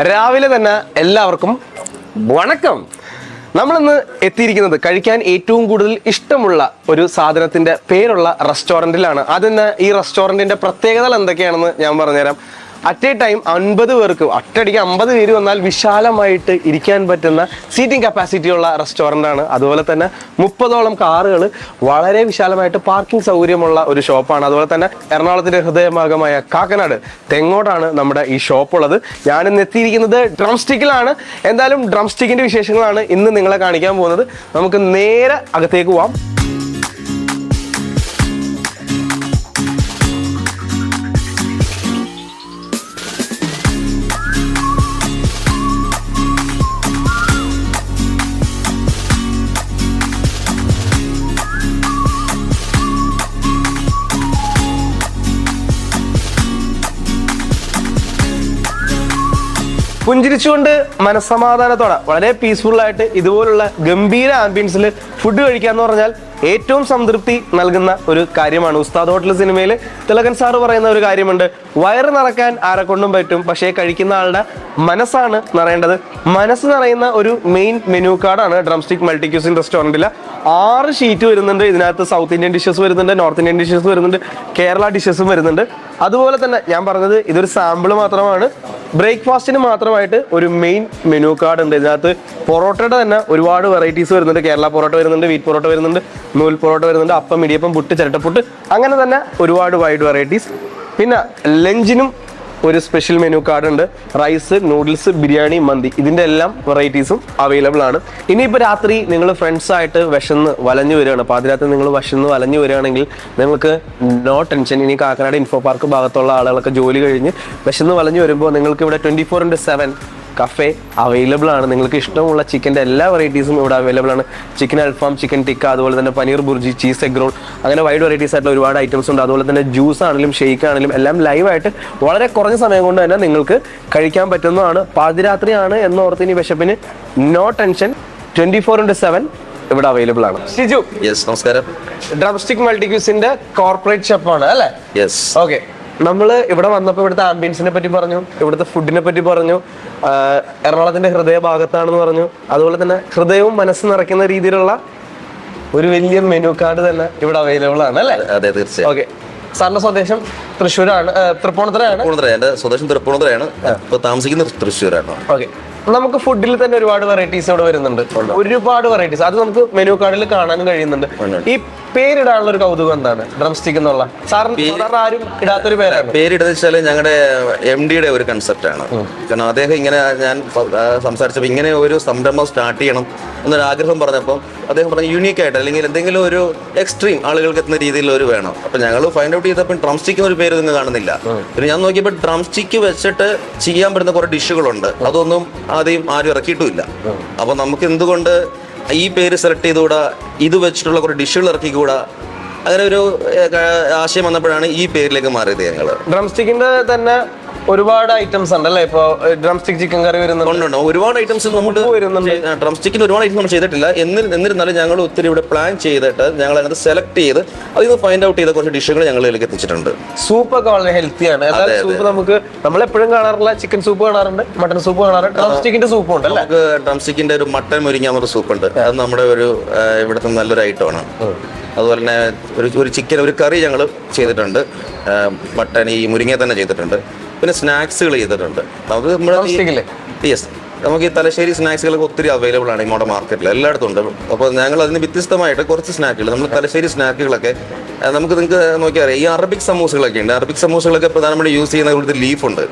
രാവിലെ തന്നെ എല്ലാവർക്കും വണക്കം. നമ്മളിന്ന് എത്തിയിരിക്കുന്നത് കഴിക്കാൻ ഏറ്റവും കൂടുതൽ ഇഷ്ടമുള്ള ഒരു സാധനത്തിന്റെ പേരുള്ള റെസ്റ്റോറന്റിലാണ് അതിന് ഈ റെസ്റ്റോറന്റിന്റെ പ്രത്യേകതകൾ എന്തൊക്കെയാണെന്ന് ഞാൻ പറഞ്ഞുതരാം. അറ്റ് എ ടൈം അൻപത് പേർക്ക് അറ്റടിക്ക് അമ്പത് പേര് വന്നാൽ വിശാലമായിട്ട് ഇരിക്കാൻ പറ്റുന്ന സീറ്റിംഗ് കപ്പാസിറ്റി ഉള്ള റെസ്റ്റോറന്റ് ആണ്. അതുപോലെ തന്നെ മുപ്പതോളം കാറുകൾ വളരെ വിശാലമായിട്ട് പാർക്കിംഗ് സൗകര്യമുള്ള ഒരു ഷോപ്പാണ് അതുപോലെ തന്നെ എറണാകുളത്തിന്റെ ഹൃദയഭാഗമായ കാക്കനാട് തെങ്ങോട്ടാണ് നമ്മുടെ ഈ ഷോപ്പ് ഉള്ളത്. ഞാനിന്ന് എത്തിയിരിക്കുന്നത് ഡ്രം സ്റ്റിക്കിലാണ് എന്തായാലും ഡ്രം സ്റ്റിക്കിന്റെ വിശേഷങ്ങളാണ് ഇന്ന് നിങ്ങളെ കാണിക്കാൻ പോകുന്നത്. നമുക്ക് നേരെ അകത്തേക്ക് പോവാം. പുഞ്ചിരിച്ചുകൊണ്ട് മനസ്സമാധാനത്തോടെ വളരെ പീസ്ഫുൾ ആയിട്ട് ഇതുപോലുള്ള ഗംഭീര ആംബിയൻസിൽ ഫുഡ് കഴിക്കുക എന്ന് പറഞ്ഞാൽ ഏറ്റവും സംതൃപ്തി നൽകുന്ന ഒരു കാര്യമാണ് ഉസ്താദ് ഹോട്ടൽ സിനിമയിൽ തിലകൻ സാറ് പറയുന്ന ഒരു കാര്യമുണ്ട്. വയറ് നിറക്കാൻ ആരെക്കൊണ്ടും പറ്റും പക്ഷേ കഴിക്കുന്ന ആളുടെ മനസ്സാണ് നിറയേണ്ടത്. മനസ്സ് നിറയുന്ന ഒരു മെയിൻ മെനു കാർഡാണ് ഡ്രംസ്റ്റിക് മൾട്ടി ക്യൂസിൻ റെസ്റ്റോറന്റിൽ ആറ് ഷീറ്റ് വരുന്നുണ്ട് ഇതിനകത്ത് സൗത്ത് ഇന്ത്യൻ ഡിഷസ് വരുന്നുണ്ട് നോർത്ത് ഇന്ത്യൻ ഡിഷസ് വരുന്നുണ്ട് കേരള ഡിഷസും വരുന്നുണ്ട്. അതുപോലെ തന്നെ ഞാൻ പറഞ്ഞത് ഇതൊരു സാമ്പിൾ മാത്രമാണ്. ബ്രേക്ക്ഫാസ്റ്റിന് മാത്രമായിട്ട് ഒരു മെയിൻ മെനു കാർഡ് ഉണ്ട്. ഇതിനകത്ത് പൊറോട്ടയുടെ തന്നെ ഒരുപാട് വെറൈറ്റീസ് വരുന്നുണ്ട്. കേരള പൊറോട്ട വരുന്നുണ്ട് വീറ്റ് പൊറോട്ട വരുന്നുണ്ട്. നൂൽ പൊറോട്ട വരുന്നുണ്ട് അപ്പം ഇടിയപ്പം പുട്ട് ചിരട്ടപ്പുട്ട് അങ്ങനെ തന്നെ ഒരുപാട് വൈഡ് വെറൈറ്റീസ് പിന്നെ ലഞ്ചിനും ഒരു സ്പെഷ്യൽ മെനു കാർഡ് ഉണ്ട്. റൈസ് നൂഡിൽസ് ബിരിയാണി മന്തി. ഇതിന്റെ എല്ലാം വെറൈറ്റീസും അവൈലബിൾ ആണ്. ഇനിയിപ്പോൾ രാത്രി നിങ്ങൾ ഫ്രണ്ട്സായിട്ട് വിശന്ന് വലഞ്ഞു വരികയാണ്. പാതിരാത്രി നിങ്ങൾ വിശന്ന് വലഞ്ഞു വരികയാണെങ്കിൽ നിങ്ങൾക്ക് നോ ടെൻഷൻ ഇനി കാക്കനാട് ഇൻഫോ പാർക്ക് ഭാഗത്തുള്ള ആളുകളൊക്കെ ജോലി കഴിഞ്ഞ് വിശന്ന് വലഞ്ഞു വരുമ്പോൾ നിങ്ങൾക്ക് ഇവിടെ twenty four into seven cafe available ആണ്. നിങ്ങൾക്ക് ഇഷ്ടമുള്ള ചിക്കന്റെ എല്ലാ വെറൈറ്റീസും ഇവിടെ അവൈലബിൾ ആണ്. ചിക്കൻ അൽഫാം ചിക്കൻ ടിക്ക അതുപോലെ തന്നെ paneer bhurji cheese egg roll അങ്ങനെ വൈഡ് വെറൈറ്റീസ് ആയിട്ടുള്ള ഒരുപാട് ഐറ്റംസ് ഉണ്ട്. അതുപോലെ തന്നെ ജ്യൂസ് ആണെങ്കിലും ഷെയ്ക്ക് ആണെങ്കിലും എല്ലാം ലൈവായിട്ട് വളരെ കുറഞ്ഞ സമയം കൊണ്ട് തന്നെ നിങ്ങൾക്ക് കഴിക്കാൻ പറ്റുന്നതാണ്. പാതിരാത്രിയാണ് എന്നോർത്ത് ഇനി വിശപ്പിന് no tension twenty four into seven ഇവിടെ അവൈലബിൾ ആണ്. ഷിജു യെസ് നമസ്കാരം. ഡ്രംസ്റ്റിക് മൾട്ടിക്യൂസിന്റെ കോർപ്പറേറ്റ് ഷെഫാണ് അല്ലേ? യെസ് ഓക്കെ നമ്മൾ ഇവിടെ വന്നപ്പോൾ ഇവിടുത്തെ ആംബിയൻസിനെ പറ്റി പറഞ്ഞു ഇവിടുത്തെ ഫുഡിനെ പറ്റി പറഞ്ഞു എറണാകുളത്തിന്റെ ഹൃദയ ഭാഗത്താണെന്ന് പറഞ്ഞു. അതുപോലെ തന്നെ ഹൃദയവും മനസ്സ് നിറയ്ക്കുന്ന രീതിയിലുള്ള ഒരു വലിയ മെനു കാർഡ് തന്നെ ഇവിടെ അവൈലബിൾ ആണ് അല്ലേ? അതെ തീർച്ചയായും. ഓക്കെ സാറിന്റെ സ്വദേശം തൃശ്ശൂരാണ് തൃപ്പൂണിത്തറയാണ് തൃപ്പൂണിത്തുറയാണ്? തൃപ്പൂണിത്തുറ എന്റെ സ്വദേശം തൃപ്പൂണിത്തുറയാണ്. ഇപ്പൊ താമസിക്കുന്നത് തൃശ്ശൂരാണ്. ഓക്കെ നമുക്ക് ഫുഡിൽ തന്നെ ഒരുപാട് വെറൈറ്റീസ് അവിടെ വരുന്നുണ്ട്. ഒരുപാട് വെറൈറ്റീസ് അത് നമുക്ക് മെനു കാർഡിൽ കാണാനും കഴിയുന്നുണ്ട്. ഈ പേരിടാനുള്ള ഒരു കൗതുകം എന്താണ്? ഡ്രം സ്റ്റിക്ക് എന്നുള്ള സാറിന് ആരും ഇടാത്തൊരു പേരാണ്. പേരിടുന്നത് വെച്ചാൽ ഞങ്ങളുടെ എം ഡിയുടെ ഒരു കൺസെപ്റ്റ് ആണ്. കാരണം അദ്ദേഹം ഇങ്ങനെ ഞാൻ സംസാരിച്ചപ്പോൾ ഇങ്ങനെ ഒരു സംരംഭം സ്റ്റാർട്ട് ചെയ്യണം എന്നൊരു ആഗ്രഹം പറഞ്ഞപ്പോൾ അദ്ദേഹം പറഞ്ഞു യുണീക്ക് ആയിട്ട് അല്ലെങ്കിൽ എന്തെങ്കിലും ഒരു എക്സ്ട്രീം ആളുകൾക്ക് എത്തുന്ന രീതിയിൽ ഒരു വേണം. അപ്പൊ ഞങ്ങൾ ഫൈൻഡ് ഔട്ട് ചെയ്തപ്പോൾ ഡ്രം സ്റ്റിക്ക് ഒരു പേര് നിങ്ങൾ കാണുന്നില്ല. പിന്നെ ഞാൻ നോക്കിയപ്പോൾ ഡ്രം സ്റ്റിക്ക് വെച്ചിട്ട് ചെയ്യാൻ പറ്റുന്ന കുറെ ഡിഷുകളുണ്ട് അതൊന്നും ആദ്യം ആരും ഇറക്കിയിട്ടുമില്ല. അപ്പൊ നമുക്ക് എന്തുകൊണ്ട് ഈ പേര് സെലക്ട് ചെയ്തുകൂടാ? ഇത് വെച്ചിട്ടുള്ള കുറെ ഡിഷുകൾ ഇറക്കിക്കൂടാ? അങ്ങനെ ഒരു ആശയം വന്നപ്പോഴാണ് ഈ പേരിലേക്ക് മാറിയത് ഞങ്ങൾ. ഡ്രംസ്റ്റിക്കിന്റെ തന്നെ ഒരുപാട് ഐറ്റംസ് ഉണ്ട് അല്ലേ ഇപ്പൊ ഡ്രം സ്റ്റിക് ചിക്കൻ കറി വരുന്നുണ്ട്. ഒരുപാട് ഐറ്റംസ് നമുക്ക് വരുന്നുണ്ട്. ഡ്രം സ്റ്റിക്കിന് ഒരുപാട് ഐറ്റംസ് നമ്മൾ ചെയ്തിട്ടില്ല. എന്നി എന്നിരുന്നാലും ഞങ്ങൾ ഒത്തിരി ഇവിടെ പ്ലാൻ ചെയ്തിട്ട് ഞങ്ങൾ അതിനകത്ത് സെലക്ട് ചെയ്ത് അതിൽ നിന്ന് ഫൈൻഡ് ഔട്ട് ചെയ്ത കുറച്ച് ഡിഷുകൾ ഞങ്ങളിലേക്ക് എത്തിച്ചിട്ടുണ്ട്. സൂപ്പ് ഒക്കെ വളരെ ഹെൽത്തിയാണ് ആണ്. സൂപ്പ് നമുക്ക് നമ്മൾ എപ്പോഴും കാണാറില്ല ചിക്കൻ സൂപ്പ് കാണാറുണ്ട് മട്ടൺ സൂപ്പ് കാണാറുണ്ട്. ഡ്രം സ്റ്റിക്കിന്റെ സൂപ്പ് ഉണ്ട് നമുക്ക് ഡ്രം സ്റ്റിക്കിന്റെ ഒരു മട്ടൺ മുരിങ്ങ എന്നൊരു സൂപ്പ് ഉണ്ട്. അത് നമ്മുടെ ഒരു ഇവിടുത്തെ നല്ലൊരു ഐറ്റമാണ് അതുപോലെ തന്നെ ഒരു ഒരു ചിക്കൻ ഒരു കറി ഞങ്ങൾ ചെയ്തിട്ടുണ്ട്. മട്ടൺ ഈ മുരിങ്ങ തന്നെ ചെയ്തിട്ടുണ്ട്. പിന്നെ സ്നാക്സുകൾ ചെയ്തിട്ടുണ്ട്. നമുക്ക് നമ്മുടെ യെസ് നമുക്ക് ഈ തലശ്ശേരി സ്നാക്സുകളൊക്കെ ഒത്തിരി അവൈലബിൾ ആണ് നമ്മുടെ മാർക്കറ്റിൽ എല്ലായിടത്തും ഉണ്ട്. അപ്പോൾ ഞങ്ങൾ അതിന് വ്യത്യസ്തമായിട്ട് കുറച്ച് സ്നാക്കുകൾ. നമ്മൾ തലശ്ശേരി സ്നാക്കുകളൊക്കെ നമുക്ക് നിങ്ങൾക്ക് നോക്കിയാൽ അറിയാം. ഈ അറബിക് സമൂസകളൊക്കെ ഉണ്ട്. അറബിക് സമൂസകളൊക്കെ പ്രധാനമായിട്ട് യൂസ് ചെയ്യുന്ന ഇവിടുത്തെ ഉണ്ട്.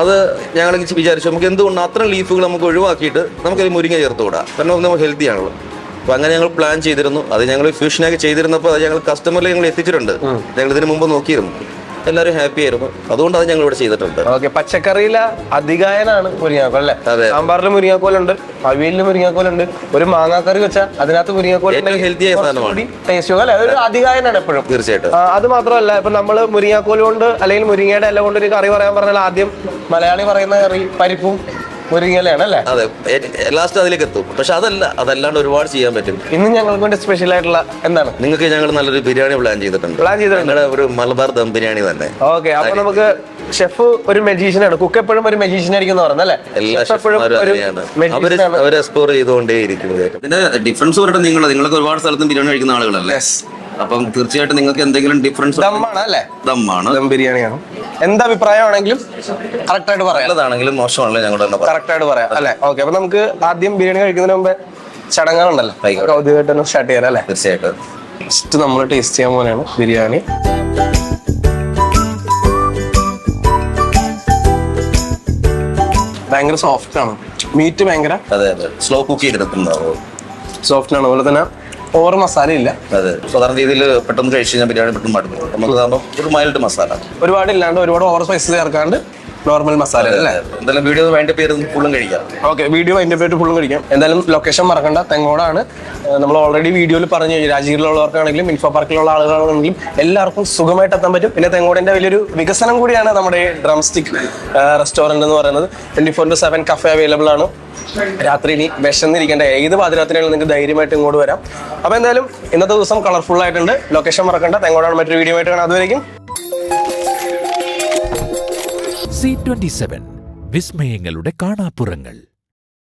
അത് ഞങ്ങൾ വിചാരിച്ചു. നമുക്ക് എന്തുകൊണ്ട് അത്തരം ലീഫുകൾ നമുക്ക് ഒഴിവാക്കിയിട്ട് നമുക്ക് മുരിങ്ങ ചേർത്ത് വിടാം. കാരണം നമുക്ക് ഹെൽത്തി ആണല്ലോ. അപ്പോൾ അങ്ങനെ ഞങ്ങൾ പ്ലാൻ ചെയ്തിരുന്നു. അത് ഞങ്ങൾ ഫ്യൂഷനൊക്കെ ചെയ്തിരുന്നപ്പോൾ അത് ഞങ്ങൾ കസ്റ്റമറിൽ ഞങ്ങൾ എത്തിച്ചിട്ടുണ്ട്. ഞങ്ങൾ ഇതിനു മുമ്പ് നോക്കിയിരുന്നു. എല്ലാവരും ഹാപ്പി ആയിരുന്നു. അതുകൊണ്ട് അത് ഞങ്ങൾ ഇവിടെ ചെയ്തിട്ടുണ്ട്. ഓക്കെ പച്ചക്കറിയിലെ അധികായനാണ് മുരിങ്ങാക്കോൽ അല്ലേ? അതെ. സാമ്പാറിൽ മുരിങ്ങാക്കോലുണ്ട് അവിയലിൽ മുരിങ്ങാക്കോലുണ്ട് ഒരു മാങ്ങാക്കറി വെച്ചാൽ അതിനകത്ത് മുരിങ്ങാക്കോൽ ഏറ്റവും healthy ആയ സാധനമാണ്. ടേസ്റ്റ് അല്ലെ? ഒരു അധികായനാണ് എപ്പോഴും. തീർച്ചയായിട്ടും. ആ, അത് മാത്രമല്ല ഇപ്പൊ നമ്മൾ മുരിങ്ങാക്കോൽ കൊണ്ട് അല്ലെങ്കിൽ മുരിങ്ങയുടെ ഇല കൊണ്ട് ഒരു കറി പറയാൻ പറഞ്ഞാൽ ആദ്യം മലയാളി പറയുന്ന കറി പരിപ്പും മുരിങ്ങയിലയാണ് അല്ലേ അതെ ലാസ്റ്റ് അതിലേക്ക് എത്തും. പക്ഷെ അതല്ല അതല്ലാണ്ട് ഒരുപാട് ചെയ്യാൻ പറ്റും. ഇന്ന് ഞങ്ങൾക്ക് വേണ്ടി സ്പെഷ്യൽ ആയിട്ടുള്ള എന്താണ്? നിങ്ങൾക്ക് ഞങ്ങൾ നല്ലൊരു ബിരിയാണി പ്ലാൻ ചെയ്തിട്ടുണ്ട്. പ്ലാൻ ചെയ്തിട്ടുണ്ട്. ഒരു മലബാർ ദം ബിരിയാണി തന്നെ. ഓക്കെ അപ്പൊ നമുക്ക് ഷെഫ് ഒരു മെജീഷ്യനാണ് കുക്ക് എപ്പോഴും ഒരു മെജീഷ്യൻ ആയിരിക്കും എന്ന് പറയുന്നത് അല്ലേ എല്ലാ എപ്പോഴും ഒരു അങ്ങനെയാണ് അവർ magician ആണ്. അവർ എക്സ്പ്ലോർ ചെയ്തുകൊണ്ടേ ഇതിന്റെ ഡിഫറൻസ് പറയട്ടെ നിങ്ങൾ നിങ്ങൾക്ക് ഒരുപാട് സ്ഥലത്തും ബിരിയാണി കഴിക്കുന്ന ആളുകളല്ലേ? Yes. അപ്പം തീർച്ചയായിട്ടും നിങ്ങൾക്ക് എന്തെങ്കിലും ഡിഫറൻസ് ദമ്മാണ് അല്ലേ? ദമ്മാണ്. ദം ബിരിയാണിയാണ്. എന്ത് അഭിപ്രായമാണെങ്കിലും കറക്റ്റായിട്ട് പറയാം. നല്ലതാണെങ്കിലും മോശമാണെങ്കിലും ഞങ്ങളുടെ തന്നെ പറയാം. അല്ലെ പറയാം അല്ലേ? ഓക്കെ അപ്പൊ നമുക്ക് ആദ്യം ബിരിയാണി കഴിക്കുന്നതിന് മുമ്പ് ചടങ്ങുകളുണ്ടല്ലോ ആയിക്കോട്ടെ. കൗതുകമായിട്ട് തന്നെ സ്റ്റാർട്ട് ചെയ്യാം അല്ലേ? തീർച്ചയായിട്ടും. ഫസ്റ്റ് നമ്മൾ ടേസ്റ്റ് ചെയ്യാൻ പോലെയാണ് ബിരിയാണി. ഭയങ്കര സോഫ്റ്റ് ആണ്. മീറ്റ് ഭയങ്കര അതെ അതെ. സ്ലോ കുക്ക് സോഫ്റ്റ് ആണ്. അതുപോലെ തന്നെ ഓവർ മസാല ഇല്ല അതെ സാധാരണ രീതിയിൽ പെട്ടെന്ന് കഴിച്ചു കഴിഞ്ഞാൽ ബിരിയാണി പെട്ടെന്ന് മടുക്കും. നമുക്ക് ഒരു മൈൽഡ് മസാല. ഒരുപാട് ഇല്ലാണ്ട് ഒരുപാട് ഓവർ സ്പൈസ് ചേർക്കാണ്ട് നോർമൽ മസാല അല്ലേ? എന്തായാലും വീഡിയോ വേണ്ട പേര് ഫുള്ളും കഴിക്കാം. ഓക്കെ വീഡിയോ അതിന്റെ പേര് ഫുള്ളും കഴിക്കാം. എന്തായാലും ലൊക്കേഷൻ മറക്കണ്ട തെങ്ങോടാണ്. നമ്മൾ ഓൾറെഡി വീഡിയോയിൽ പറഞ്ഞു കഴിഞ്ഞു രാജഗീരിലുള്ളവർക്കാണെങ്കിലും ഇൻഫോ പാർക്കിലുള്ള ആളുകളാണെങ്കിലും എല്ലാവർക്കും സുഖമായിട്ട് എത്താൻ പറ്റും. പിന്നെ തെങ്ങോടിന്റെ വലിയൊരു വികസനം കൂടിയാണ് നമ്മുടെ ഡ്രം സ്റ്റിക് റെസ്റ്റോറന്റ് എന്ന് പറയുന്നത്. Twenty four to seven cafe available ആണ്. രാത്രി ഇനി വിശന്നിരിക്കേണ്ട? ഏത് പാതിരാത്രിയാണെങ്കിലും നിങ്ങൾക്ക് ധൈര്യമായിട്ട് ഇങ്ങോട്ട് വരാം. അപ്പോൾ എന്തായാലും ഇന്നത്തെ ദിവസം കളർഫുൾ ആയിട്ടുണ്ട്. ലൊക്കേഷൻ മറക്കണ്ട തെങ്ങോടാണ് മറ്റൊരു വീഡിയോ ആയിട്ട് കാണാം. അതുവരെയും സി ട്വന്റി സെവൻ വിസ്മയങ്ങളുടെ കാണാപ്പുറങ്ങൾ.